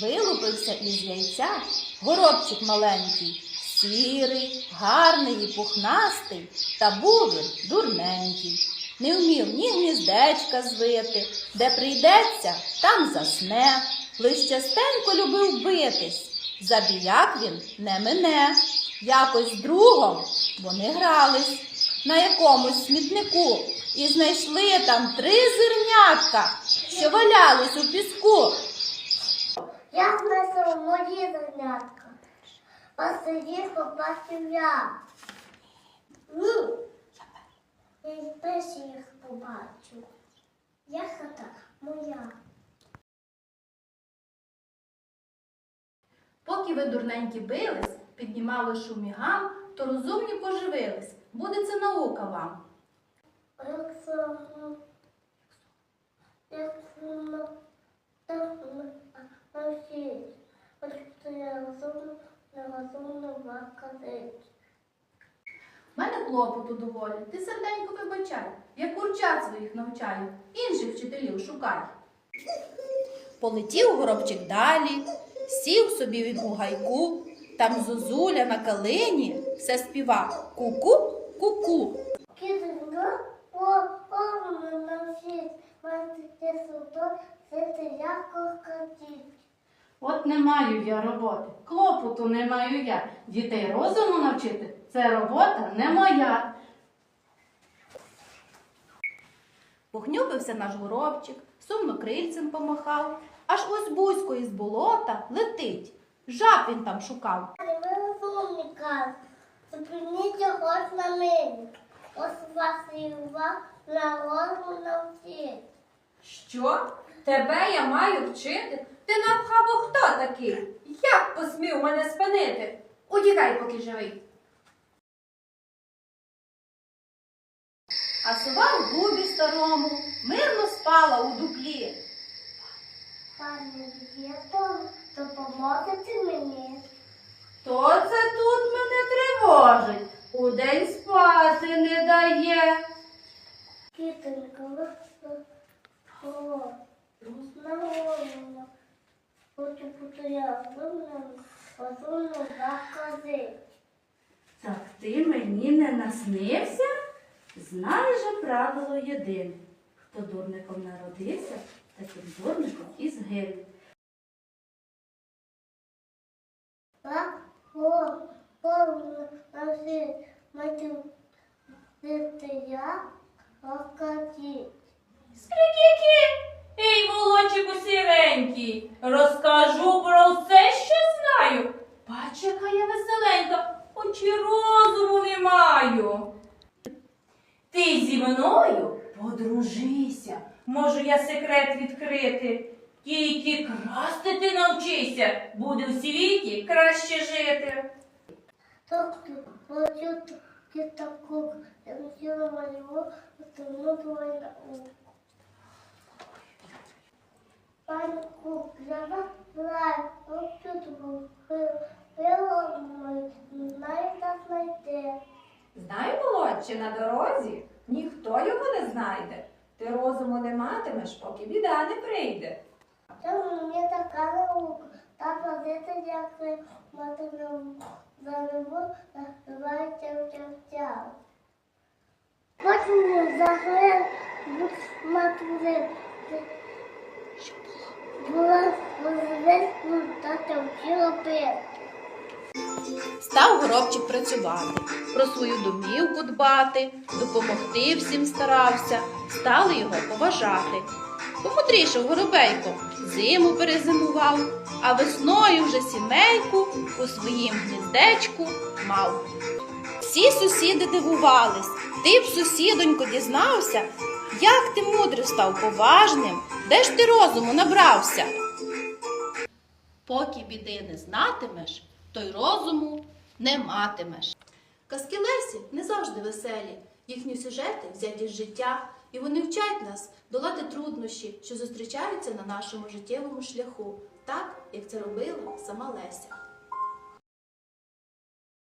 Вилупився із яйця горобчик маленький, сірий, гарний і пухнастий, та був він дурненький. Не вмів ні гніздечка звити, де прийдеться, там засне. Лиш частенько любив битись. Забіяк він не мине. Якось другом вони грались на якомусь смітнику і знайшли там три зернятка, що валялись у піску. Я знайшов мої зернятка. Посидів, побачив я. Ні. Я й перший їх побачив. Я хата моя. Поки ви дурненькі бились, піднімали шум і гам, то розумні поживились. Буде це наука вам. Якщо якщо так навчить, що я розумно, нерозумно ваказить. В мене клопоту доволі, ти серденько вибачай, я курчат своїх навчаю, інших вчителів шукай. Полетів горобчик далі, сів собі він у гайку, там зозуля на калині все співа ку-ку, ку-ку. Кітонька, От не маю я роботи, клопоту не маю я. Дітей розуму навчити це робота не моя. Похнюпився наш горобчик, сумно крильцем помахав, аж ось бузько із болота летить. Жаб він там шукав. Ви розумника, зупиніть його на мені. Ось вас і вас на розум навчить. Що? Тебе я маю вчити? Ти напхабо хто такий? Як посмів мене спинити? Утікай, поки живий. А сова в дубі старому мирно спала у дуплі. Пане дієто, допоможете мені. Хто це тут мене тривожить? Удень спати не дає. Кітонька, на голову. Так ти мені не наснився? Знай же правило єдине. Хто дурником народився, таким дурником і згине. Так, о, повно. Скрикіки! Ей, волочику сіренький, розкажу про все, що знаю. Бач, яка я веселенька, очі розуму не маю. Ти зі мною подружися, можу я секрет відкрити. Тільки красти ти навчися, буде в світі краще жити. Хочу таку, я хотіла малювати, тому твоя наука. Пані Кук, для вас знаю, ну ти був, пила мою, знаю, як знайти. Знай, молодче, на дорозі ніхто його не знайде. Ти розуму не матимеш, поки біда не прийде. Це мені така наука, так водити, як матимем за любов, називається вчавця. Потім взагалі матури була розвитку та вчила пити. Став горобчик працювати, про свою домівку дбати, допомогти всім старався, стали його поважати. Помудрішав горобейко, зиму перезимував, а весною вже сімейку у своїм гніздечку мав. Всі сусіди дивувались, ти б, сусідонько, дізнався, як ти мудрий став поважним, де ж ти розуму набрався? Поки біди не знатимеш, то й розуму не матимеш. Казки Лесі не завжди веселі. Їхні сюжети взяті з життя, і вони вчать нас долати труднощі, що зустрічаються на нашому життєвому шляху, так як це робила сама Леся.